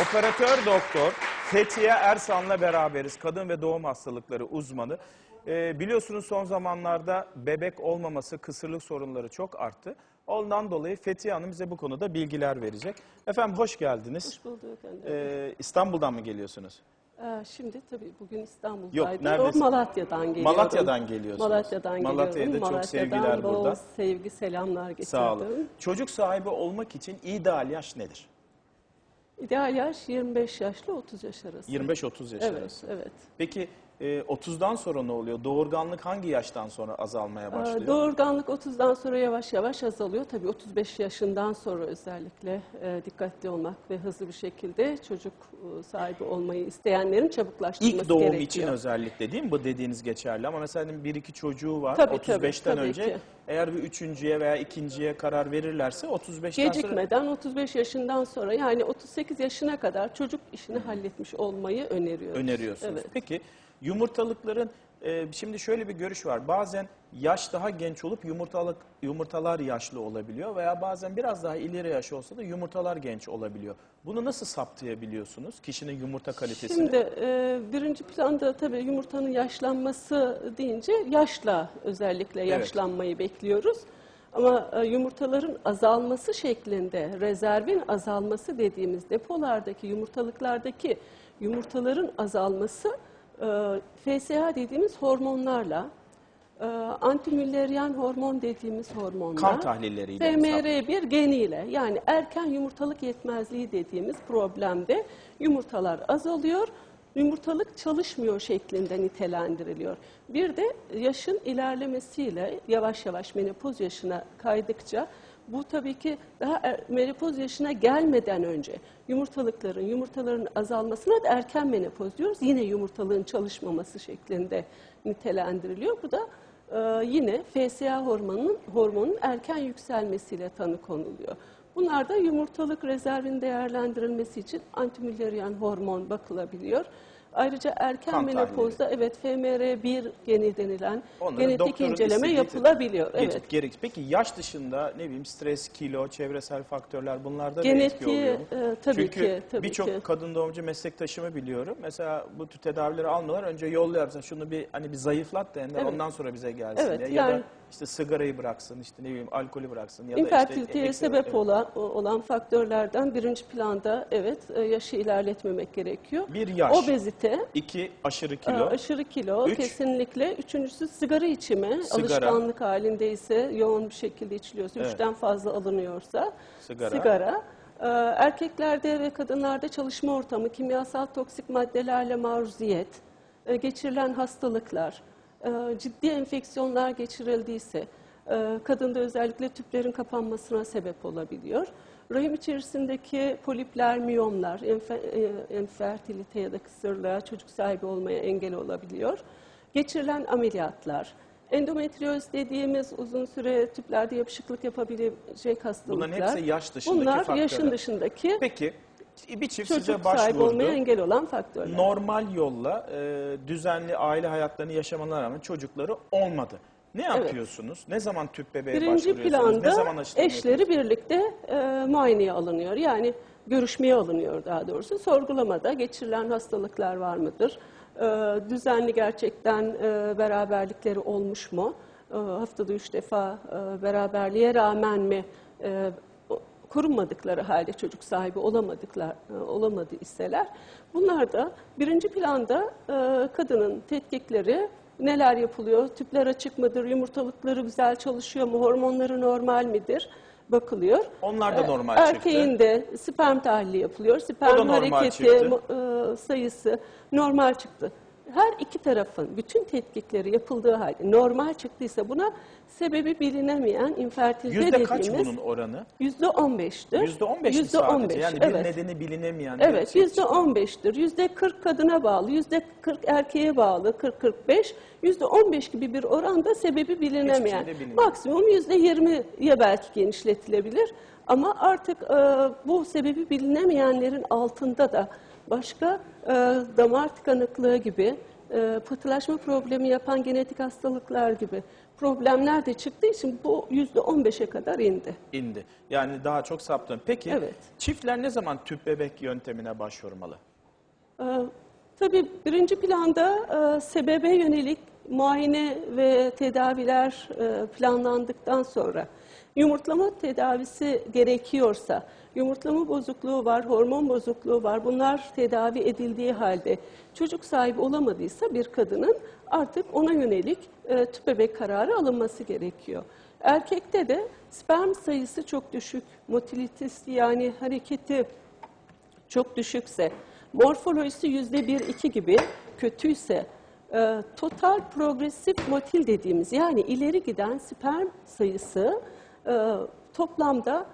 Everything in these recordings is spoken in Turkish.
Operatör doktor Fethiye Ersan'la beraberiz. Kadın ve doğum hastalıkları uzmanı. Ee, biliyorsunuz son zamanlarda bebek olmaması, kısırlık sorunları çok arttı. Ondan dolayı Fethiye Hanım bize bu konuda bilgiler verecek. Efendim hoş geldiniz. Hoş bulduk efendim. Ee, İstanbul'dan mı geliyorsunuz? Ee, şimdi tabii bugün İstanbul'daydım. Yok, O neredesin? Malatya'dan geliyorum. Malatya'dan geliyorsunuz. Malatya'dan Malatya'ya geliyorum. da çok sevgiler bol burada. sevgi selamlar getirdim. Sağ olun. Çocuk sahibi olmak için ideal yaş nedir? İdeal yaş 25 yaşla 30 yaş arası. 25-30 yaş Evet, arası. evet. Peki e, 30'dan sonra ne oluyor? Doğurganlık hangi yaştan sonra azalmaya Ee, başlıyor? Doğurganlık 30'dan sonra yavaş yavaş azalıyor. Tabii 35 yaşından sonra özellikle e, dikkatli olmak ve hızlı bir şekilde çocuk e, sahibi olmayı isteyenlerin çabuklaştırması İlk doğum gerekiyor. için özellikle değil mi bu dediğiniz geçerli ama mesela diyelim bir iki çocuğu var Tabii, tabii, 35'ten tabii önce ki. eğer bir üçüncüye veya ikinciye karar verirlerse 35'ten sonra Gecikmeden 35 yaşından sonra yani 38 yaşına kadar çocuk işini halletmiş olmayı öneriyoruz. öneriyorsunuz. Evet. Peki yumurtalıkların e, şimdi şöyle bir görüş var. Bazen yaş daha genç olup yumurtalık yumurtalar yaşlı olabiliyor veya bazen biraz daha ileri yaş olsa da yumurtalar genç olabiliyor. Bunu nasıl saptayabiliyorsunuz? Kişinin yumurta kalitesini. Şimdi e, birinci planda tabii yumurtanın yaşlanması deyince yaşla özellikle yaşlanmayı bekliyoruz. Ama e, yumurtaların azalması şeklinde rezervin azalması dediğimiz depolardaki yumurtalıklardaki yumurtaların azalması FSH dediğimiz hormonlarla e, antimüllerian hormon dediğimiz hormonlar Kan tahlilleriyle FMR1 geniyle yani erken yumurtalık yetmezliği dediğimiz problemde yumurtalar azalıyor. Yumurtalık çalışmıyor şeklinde nitelendiriliyor. Bir de yaşın ilerlemesiyle yavaş yavaş menopoz yaşına kaydıkça bu tabii ki daha er, menopoz yaşına gelmeden önce yumurtalıkların, yumurtaların azalmasına da erken menopoz diyoruz. Yine yumurtalığın çalışmaması şeklinde nitelendiriliyor. Bu da ee, yine FSH hormonunun, hormonun erken yükselmesiyle tanı konuluyor. Bunlar da yumurtalık rezervin değerlendirilmesi için antimüllerian hormon bakılabiliyor. Ayrıca erken Kan menopozda evet FMR1 geni denilen Onların genetik doktorun inceleme istediği yapılabiliyor. Geçit Evet. gerek. Peki yaş dışında ne bileyim stres, kilo, çevresel faktörler bunlarda bir etki Genetiği oluyor mu? e, tabii Çünkü ki tabii birçok kadın doğumcu meslektaşımı biliyorum. Mesela bu tür tedavileri almıyorlar. Önce yolluyor. Mesela şunu bir hani bir zayıflat da Ender, Evet. ondan sonra bize gelsin Evet, diye. Ya yani- da işte sigarayı bıraksın, işte ne bileyim alkolü bıraksın ya da İnfertiliteye işte sebep evet. olan, olan faktörlerden birinci planda evet e, yaşı ilerletmemek gerekiyor. Bir yaş. Obezite, İki aşırı Aa, kilo. Aşırı kilo Üç. kesinlikle. Üçüncüsü sigara içimi. Sigara. Alışkanlık halindeyse, yoğun bir şekilde içiliyorsa, Evet. üçten fazla alınıyorsa Sigara. sigara. Ee, Erkeklerde ve kadınlarda çalışma ortamı, kimyasal toksik maddelerle maruziyet, e, geçirilen hastalıklar, e, ciddi enfeksiyonlar geçirildiyse, e, kadında özellikle tüplerin kapanmasına sebep olabiliyor. Rahim içerisindeki polipler, miyomlar, enfe- e, enfertilite ya da kısırlığa, çocuk sahibi olmaya engel olabiliyor. Geçirilen ameliyatlar, endometrioz dediğimiz uzun süre tüplerde yapışıklık yapabilecek hastalıklar. Bunların hepsi yaş dışındaki Bunlar faktörler. yaşın dışındaki Peki bir çift çocuk size sahibi olmaya başvurdu. engel olan faktörler. normal yolla e, düzenli aile hayatlarını yaşamalarına rağmen çocukları olmadı. Ne yapıyorsunuz? Ne zaman tüp bebeğe Birinci başvuruyorsunuz? ne zaman planda eşleri birlikte e, muayeneye alınıyor. Yani görüşmeye alınıyor daha doğrusu. Sorgulamada geçirilen hastalıklar var mıdır? E, düzenli gerçekten e, beraberlikleri olmuş mu? E, haftada üç defa e, beraberliğe rağmen mi e, korunmadıkları halde çocuk sahibi olamadıklar e, olamadı iseler bunlar da birinci planda e, kadının tetkikleri neler yapılıyor tüpler açık mıdır yumurtalıkları güzel çalışıyor mu hormonları normal midir bakılıyor. Onlar da E, normal çıktı. Erkeğin de sperm tahlili yapılıyor. Sperm hareketi çıktı. sayısı normal çıktı. Her iki tarafın bütün tetkikleri yapıldığı halde normal çıktıysa buna sebebi bilinemeyen infertilite Yüzde kaç dediğimiz bunun oranı? Yüzde on beştir. Yüzde on beş mi Yüzde sadece? beş, Yani bir evet. nedeni bilinemeyen. bir Evet, şey yüzde on beştir. Yüzde kırk kadına bağlı, yüzde kırk erkeğe bağlı, kırk kırk beş. Yüzde on beş gibi bir oranda sebebi bilinemeyen. Şey de bilinmiyor. Maksimum yüzde yirmiye belki genişletilebilir. Ama artık e, bu sebebi bilinemeyenlerin altında da başka e, damar tıkanıklığı gibi, e, pıhtılaşma problemi yapan genetik hastalıklar gibi problemler de çıktığı için bu yüzde 15'e kadar indi. indi. Yani daha çok saptın. Peki Evet. çiftler ne zaman tüp bebek yöntemine başvurmalı? Ee, tabii birinci planda e, sebebe yönelik muayene ve tedaviler e, planlandıktan sonra yumurtlama tedavisi gerekiyorsa, yumurtlama bozukluğu var, hormon bozukluğu var, bunlar tedavi edildiği halde çocuk sahibi olamadıysa bir kadının artık ona yönelik e, tüp bebek kararı alınması gerekiyor. Erkekte de sperm sayısı çok düşük, motilitis yani hareketi çok düşükse, morfolojisi yüzde bir iki gibi kötüyse, e, total progresif motil dediğimiz yani ileri giden sperm sayısı e, toplamda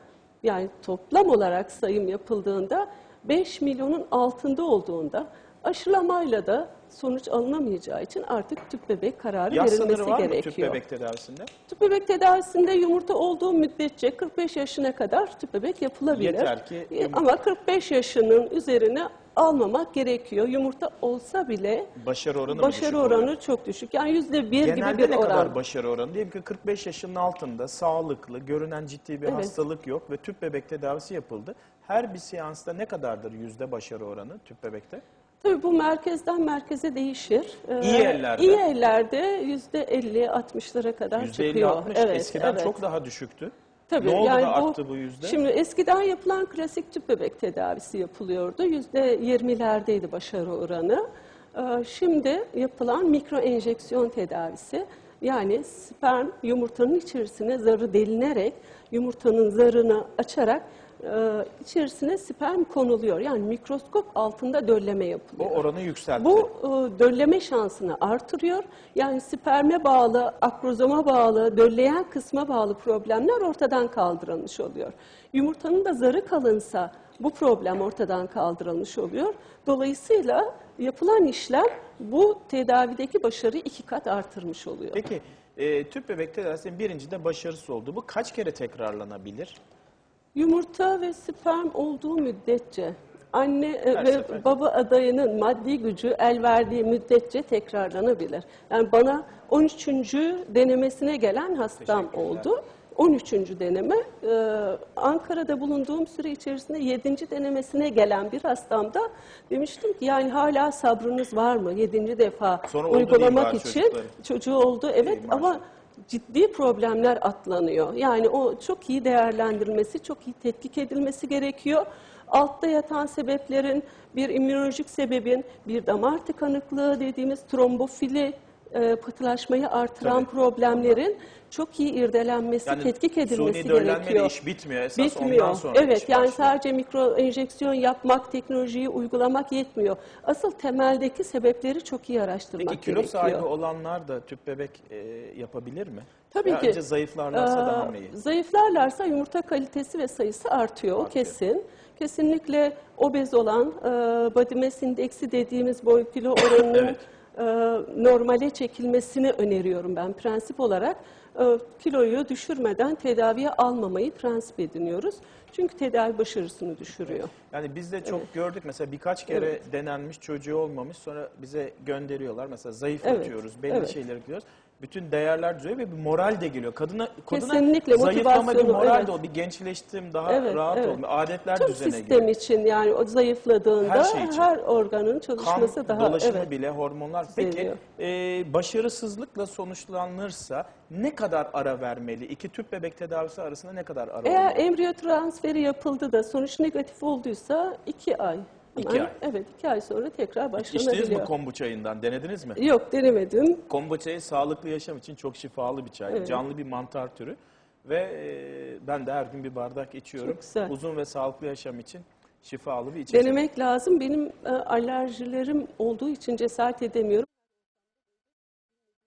yani toplam olarak sayım yapıldığında 5 milyonun altında olduğunda aşılamayla da sonuç alınamayacağı için artık tüp bebek kararı Yaş verilmesi var mı gerekiyor. tüp bebek tedavisinde? Tüp bebek tedavisinde yumurta olduğu müddetçe 45 yaşına kadar tüp bebek yapılabilir. Yeter ki yumurta- Ama 45 yaşının üzerine almamak gerekiyor. Yumurta olsa bile Başarı oranı mı başarı düşük oranı oluyor? çok düşük. Yani yüzde bir Genelde gibi bir ne oran. kadar başarı oranı? Diyelim ki 45 yaşının altında sağlıklı, görünen ciddi bir Evet. hastalık yok ve tüp bebek tedavisi yapıldı. Her bir seansta ne kadardır yüzde başarı oranı tüp bebekte? Tabii bu merkezden merkeze değişir. Ee, İyi ellerde? İyi ellerde yüzde 50-60'lara kadar Yüzde çıkıyor. 50-60 Evet, eskiden evet. çok daha düşüktü. Tabii, ne oldu yani da arttı bu yüzde? Şimdi eskiden yapılan klasik tüp bebek tedavisi yapılıyordu. Yüzde yirmilerdeydi başarı oranı. Ee, Şimdi yapılan mikro enjeksiyon tedavisi yani sperm yumurtanın içerisine zarı delinerek yumurtanın zarını açarak e, içerisine sperm konuluyor. Yani mikroskop altında dölleme yapılıyor. oranı yükseltti. Bu e, dölleme şansını artırıyor. Yani sperme bağlı, akrozoma bağlı, dölleyen kısma bağlı problemler ortadan kaldırılmış oluyor. Yumurtanın da zarı kalınsa bu problem ortadan kaldırılmış oluyor. Dolayısıyla yapılan işlem bu tedavideki başarıyı iki kat artırmış oluyor. Peki e, tüp bebek tedavisinin birincide başarısız oldu. Bu kaç kere tekrarlanabilir? Yumurta ve sperm olduğu müddetçe anne e, Her ve sefer. baba adayının maddi gücü el verdiği müddetçe tekrarlanabilir. Yani bana 13. denemesine gelen hastam oldu. 13. deneme. e, Ankara'da bulunduğum süre içerisinde 7. denemesine gelen bir hastamda demiştim ki yani hala sabrınız var mı? 7. defa Sonra oldu değil uygulamak için çocukları. çocuğu oldu evet İyi, ama maşallah. Ciddi problemler atlanıyor. Yani o çok iyi değerlendirilmesi, çok iyi tetkik edilmesi gerekiyor. Altta yatan sebeplerin bir immünolojik sebebin, bir damar tıkanıklığı dediğimiz trombofili e, pıhtılaşmayı artıran Tabii. problemlerin çok iyi irdelenmesi, Yani tetkik edilmesi suni gerekiyor. iş bitmiyor. Esas Bitmiyor. ondan sonra evet yani başlıyor. sadece mikro enjeksiyon yapmak, teknolojiyi uygulamak yetmiyor. Asıl temeldeki sebepleri çok iyi araştırmak Peki kilo gerekiyor. sahibi olanlar da tüp bebek e, yapabilir mi? Tabii Ya ki. Önce zayıflarlarsa daha mı iyi? Ee, Zayıflarlarsa yumurta kalitesi ve sayısı artıyor, o Artıyor. kesin. Kesinlikle obez olan e, body mass indeksi dediğimiz boy kilo oranının Evet. E, normale çekilmesini öneriyorum ben prensip olarak. E, kiloyu düşürmeden tedaviye almamayı prensip ediniyoruz. Çünkü tedavi başarısını düşürüyor. Yani biz de çok gördük mesela birkaç kere denenmiş çocuğu olmamış sonra bize gönderiyorlar. Mesela zayıflatıyoruz, belli evet. şeyleri gidiyoruz. Bütün değerler düzeliyor ve bir moral de geliyor. Kadına, kadına Kesinlikle, zayıflama bir moral evet. de o. Bir gençleştim, daha Evet, rahat evet. oldum. Adetler Tüm düzene sistem giriyor. için yani o zayıfladığında Her her, şey için. organın Kan çalışması daha dolaşımı evet. bile hormonlar. Peki e, başarısızlıkla sonuçlanırsa ne kadar ara vermeli? İki tüp bebek tedavisi arasında ne kadar ara Eğer olmalı? embriyo transferi yapıldı da sonuç negatif olduysa iki ay. İki ay. Evet iki ay sonra tekrar İçtiniz başlanabiliyor. mi kombu çayından? Denediniz mi? Yok denemedim. Kombu çayı sağlıklı yaşam için çok şifalı bir çay. Evet. Canlı bir mantar türü. Ve e, ben de her gün bir bardak içiyorum. Çok güzel. Uzun ve sağlıklı yaşam için şifalı bir içecek. Denemek lazım. Benim e, alerjilerim olduğu için cesaret edemiyorum.